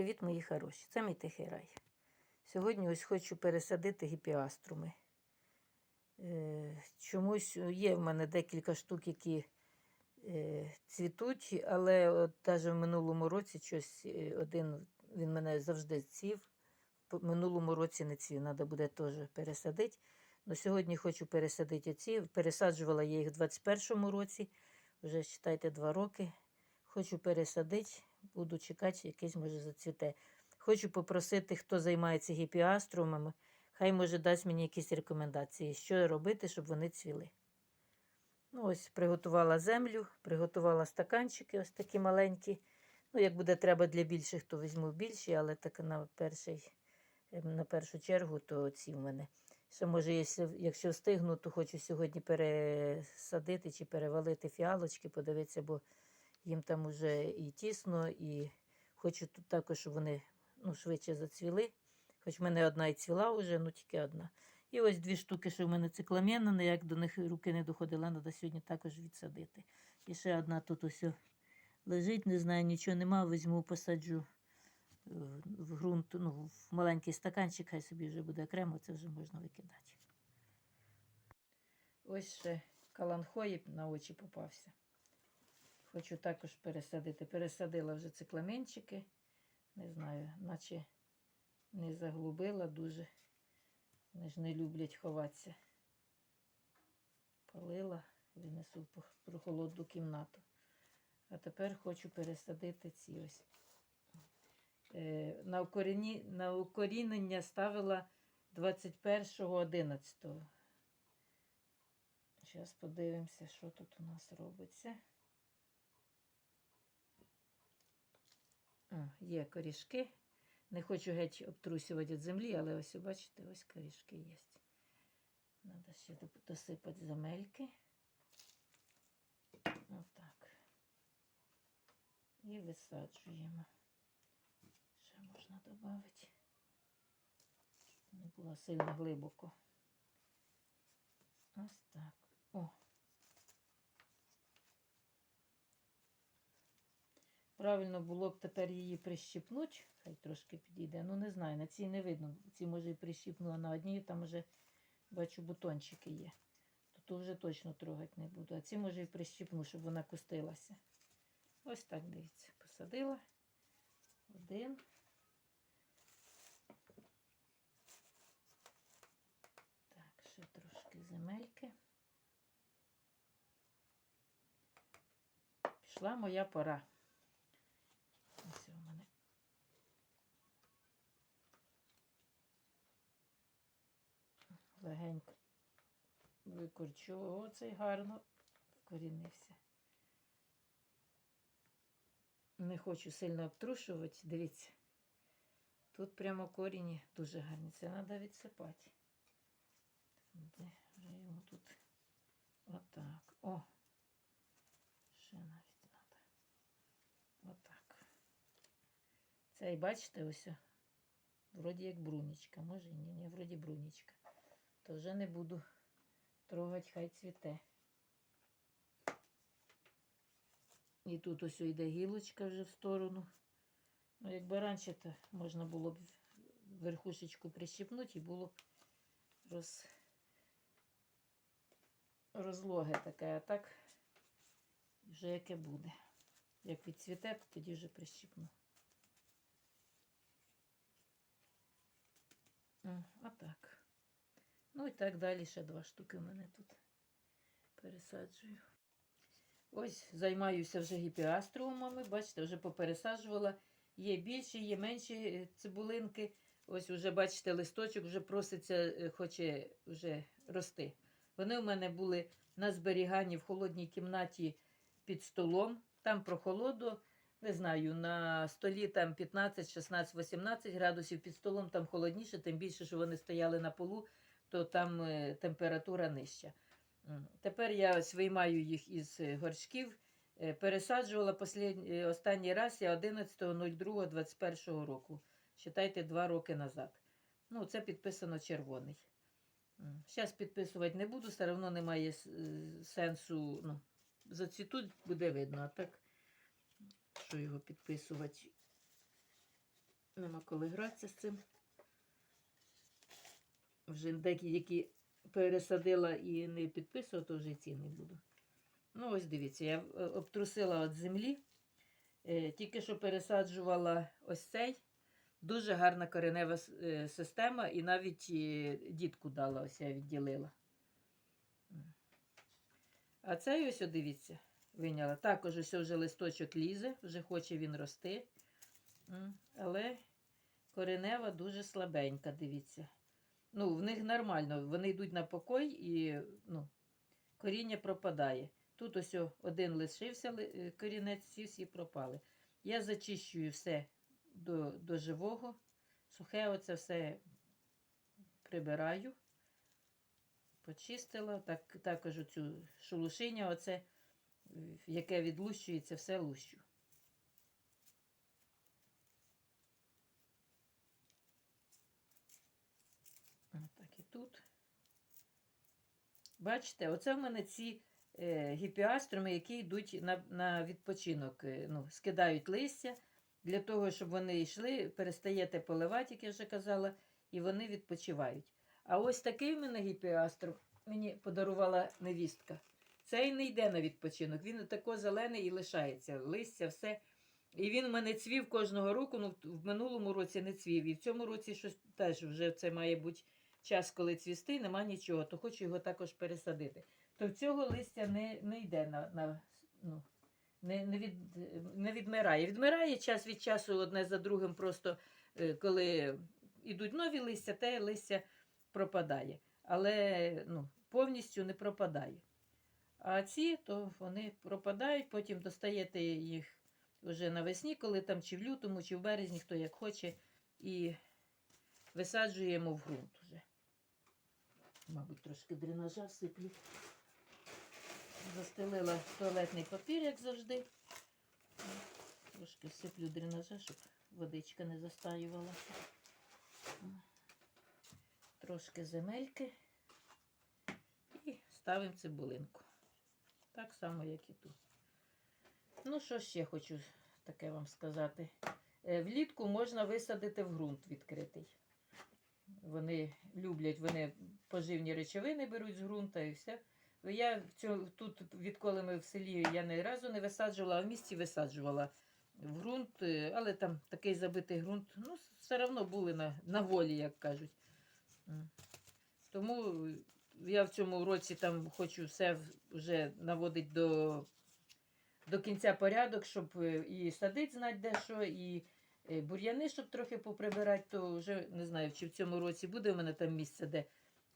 Привіт, мої хороші! Це мій тихий рай. Сьогодні ось хочу пересадити гіпіаструми. Е, чомусь є в мене декілька штук, які е, цвітуть, але от навіть в минулому році щось е, один він мене завжди цвів. В минулому році не цвів, треба буде теж пересадити. Но сьогодні хочу пересадити оці. Пересаджувала я їх в 21-му році, вже вважайте, два роки. Хочу пересадити, буду чекати, якийсь може зацвіте. Хочу попросити, хто займається гіпіаструмами, хай може дасть мені якісь рекомендації, що робити, щоб вони цвіли. Ну, ось приготувала землю, приготувала стаканчики, ось такі маленькі. Ну, як буде треба для більших, то візьму більші, але так на, перший, ем, на першу чергу, то ці в мене. Ще, може, якщо, якщо встигну, то хочу сьогодні пересадити чи перевалити фіалочки, подивитися, бо їм там уже і тісно, і хочу тут також, щоб вони ну, швидше зацвіли. Хоч в мене одна і цвіла вже, ну тільки одна. І ось дві штуки, що в мене цикламена, ніяк до них руки не доходила, треба сьогодні також відсадити. І ще одна тут ось лежить, не знаю, нічого нема, візьму, посаджу в ґрунт, ну, в маленький стаканчик, хай собі вже буде окремо, це вже можна викидати. Ось ще каланхоїб на очі попався. Хочу також пересадити. Пересадила вже цикламенчики. Не знаю, наче не заглубила дуже. Вони ж не люблять ховатися. Полила, винесу в прохолодну кімнату. А тепер хочу пересадити ці ось. Е, на, укорені, на укорінення ставила 21.11. Зараз подивимося, що тут у нас робиться. О, є корішки. Не хочу геть обтрусювати від землі, але ось, бачите, ось корішки є. Треба ще досипати земельки. Отак. І висаджуємо. Ще можна додати. Не було сильно глибоко. Ось так. О. Правильно було б тепер її прищипнути, хай трошки підійде. Ну, не знаю, на цій не видно. Ці, може, і прищипнула на одній, там вже бачу, бутончики є. То, то вже точно трогати не буду. А ці, може, і прищипну, щоб вона кустилася. Ось так, дивіться, посадила. Один. Так, ще трошки земельки. Пішла моя пора. Ось у мене. Легенько викорчу. Оцей гарно вкорінився. Не хочу сильно обтрушувати. Дивіться. Тут прямо корінні дуже гарні. Це треба відсипати. Де вже його тут отак. О! Ще навіть треба. Отак. Це і бачите, ось. Вроді як брунічка. Може ні, ні, вроді брунічка. То вже не буду трогати, хай цвіте. І тут ось йде гілочка вже в сторону. Ну, якби раніше, то можна було б верхушечку прищипнути і було б роз... розлоге таке, а так вже яке буде. Як відцвіте, то тоді вже прищипну. А так. Ну і так далі ще два штуки в мене тут пересаджую. Ось займаюся вже гіпіаструмами. Бачите, вже попересаджувала. Є більші, є менші е, цибулинки. Ось вже, бачите, листочок вже проситься, е, хоче вже рости. Вони у мене були на зберіганні в холодній кімнаті під столом. Там прохолоду, не знаю, на столі там 15, 16, 18 градусів, під столом там холодніше, тим більше, що вони стояли на полу, то там е, температура нижча. Тепер я ось виймаю їх із е, горшків. Е, Пересаджувала останній раз я 11.02.21 року. Считайте, два роки назад. Ну, це підписано червоний. Зараз підписувати не буду, все одно немає сенсу. Ну, зацвітуть, буде видно, а так, що його підписувати. Нема коли гратися з цим. Вже деякі, які пересадила і не підписувала, то вже ці не буду. Ну, ось дивіться, я е, обтрусила від землі. Е, Тільки що пересаджувала ось цей. Дуже гарна коренева е, система, і навіть дітку дала, ось я відділила. А цей ось, дивіться, виняла. Також ось вже листочок лізе, вже хоче він рости. Але коренева дуже слабенька, дивіться. Ну, в них нормально, вони йдуть на покой і ну, коріння пропадає. Тут ось один лишився е, корінець, всі всі пропали. Я зачищую все до, до живого, сухе оце все прибираю, почистила, так, також оцю шелушиня, оце, яке відлущується, все лущу. Так і тут. Бачите, оце в мене ці е, гіпіаструми, які йдуть на, на відпочинок. е, Ну, скидають листя для того, щоб вони йшли, перестаєте поливати, як я вже казала, і вони відпочивають. А ось такий в мене гіпіаструм мені подарувала невістка. Цей не йде на відпочинок. Він тако зелений і лишається. Листя, все. І він в мене цвів кожного року. Ну, в- минулому році не цвів. І в цьому році щось теж вже це має бути час, коли цвісти, нема нічого, то хочу його також пересадити. То цього листя не, не йде на, на ну, не, не, від, не відмирає. Відмирає час від часу одне за другим, просто е, коли йдуть нові листя, те листя пропадає. Але ну, повністю не пропадає. А ці, то вони пропадають, потім достаєте їх вже навесні, коли там чи в лютому, чи в березні, хто як хоче, і висаджуємо в ґрунт уже. Мабуть, трошки дренажа всиплю. Застелила туалетний папір, як завжди. Трошки всиплю дренажа, щоб водичка не застаювалася. Трошки земельки. І ставимо цибулинку. Так само, як і тут. Ну, що ще хочу таке вам сказати. Е, Влітку можна висадити в ґрунт відкритий. Вони люблять, вони поживні речовини беруть з ґрунта і все. Я цьому, тут, відколи ми в селі, я ні разу не висаджувала, а в місті висаджувала в ґрунт, е, але там такий забитий ґрунт, ну, все одно були на, на волі, як кажуть. Тому я в цьому році там хочу все вже наводити до, до кінця порядок, щоб е, і садити знати де що, і бур'яни, щоб трохи поприбирати, то вже не знаю, чи в цьому році буде в мене там місце, де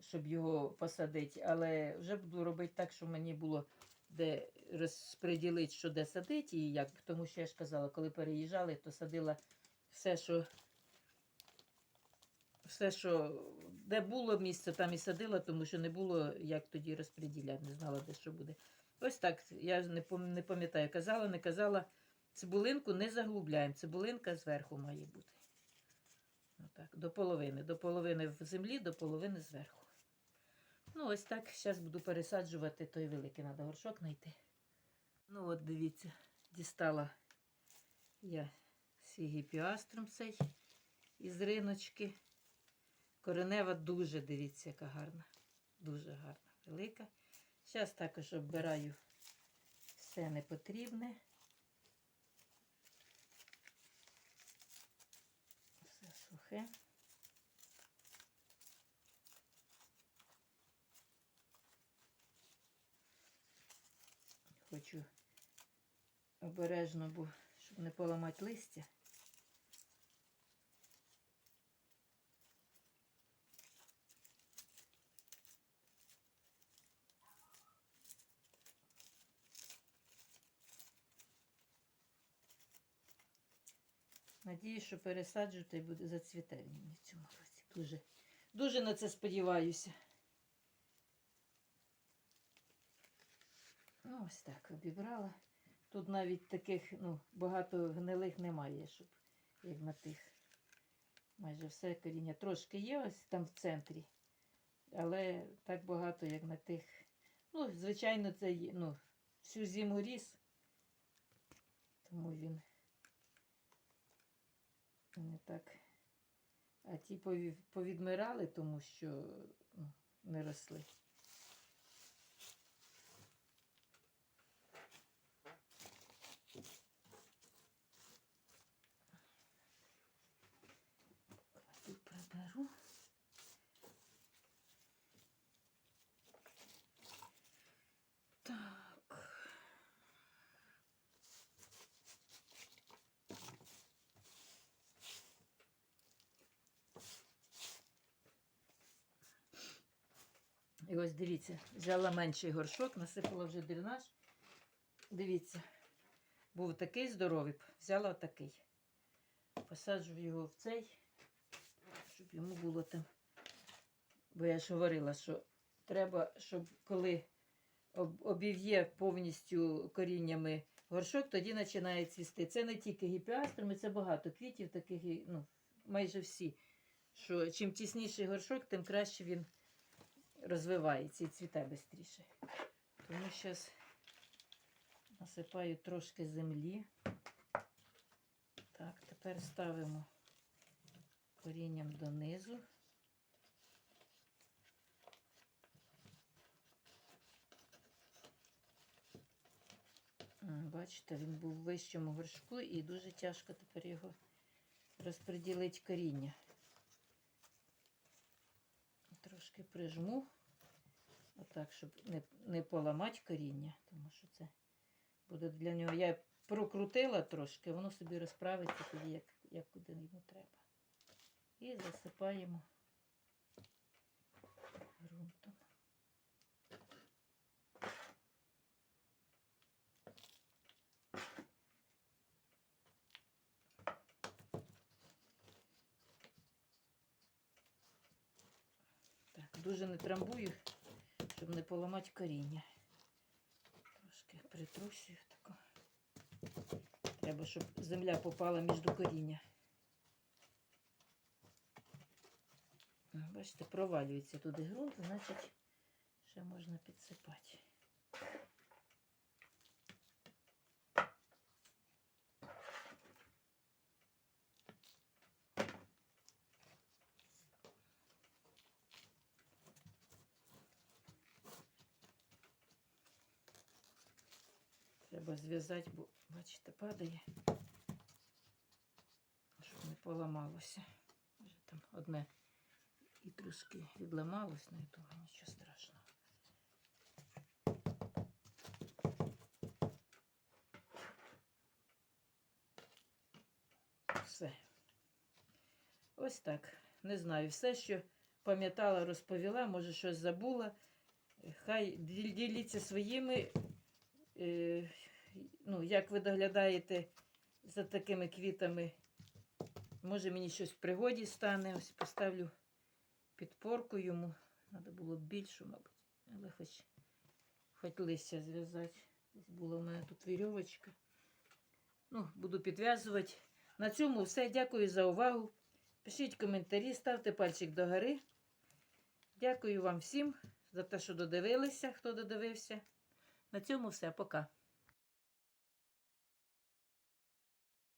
щоб його посадити, але вже буду робити так, щоб мені було де розподілити, що де садити і як. Тому що я ж казала, коли переїжджали, то садила все, що все, що де було місце, там і садила, тому що не було як тоді розподіляти, не знала, де що буде. Ось так, я не пам'ятаю, казала, не казала. Цибулинку не заглубляємо. Цибулинка зверху має бути. Отак, до половини. До половини в землі, до половини зверху. Ну, ось так. Зараз буду пересаджувати той великий, треба горшок знайти. Ну, от дивіться, дістала я свій гіпіаструм цей із риночки. Коренева дуже, дивіться, яка гарна. Дуже гарна, велика. Зараз також оббираю все непотрібне. Сухе. Хочу обережно, бо щоб не поламати листя. Надіюсь, що пересаджу та й буде зацвіте він в цьому році. Дуже, дуже на це сподіваюся. Ну, ось так обібрала. Тут навіть таких ну, багато гнилих немає, щоб як на тих. Майже все коріння. Трошки є ось там в центрі. Але так багато, як на тих. Ну, звичайно, це ну, всю зиму ріс. Тому він Не так. А ті пові- повідмирали, тому що ну, не росли. Тут приберу. Так. І ось дивіться, взяла менший горшок, насипала вже дренаж. Дивіться, був такий здоровий, взяла отакий. Посаджу його в цей, щоб йому було там. Бо я ж говорила, що треба, щоб коли обів'є повністю коріннями горшок, тоді починає цвісти. Це не тільки гіпіастроми, це багато квітів, таких, ну, майже всі. Що чим тісніший горшок, тим краще він розвивається і цвіте швидше. Тому зараз насипаю трошки землі. Так, тепер ставимо корінням донизу. Бачите, він був в вищому горшку і дуже тяжко тепер його розподілити коріння. Трошки прижму, отак, щоб не, не поламати коріння, тому що це буде для нього. Я прокрутила трошки, воно собі розправиться тоді, як, як куди йому треба. І засипаємо ґрунтом. Так, дуже не трамбую, щоб не поламати коріння. Трошки притрусюю тако. Треба, щоб земля попала між коріння. Бачите, провалюється туди ґрунт, значить, ще можна підсипати. Треба зв'язати, бо, бачите, падає, щоб не поламалося. Вже там одне і трошки відламалось, ну і того нічого страшного. Все. Ось так. Не знаю, все, що пам'ятала, розповіла, може щось забула. Хай діл- діліться своїми е, ну, як ви доглядаєте за такими квітами, може мені щось в пригоді стане. Ось поставлю підпорку йому. Треба було більшу, мабуть. Але хоч, хоч листя зв'язати. Десь була у мене тут вірьовочка. Ну, буду підв'язувати. На цьому все. Дякую за увагу. Пишіть коментарі, ставте пальчик догори. Дякую вам всім за те, що додивилися, хто додивився. На цьому все. Пока.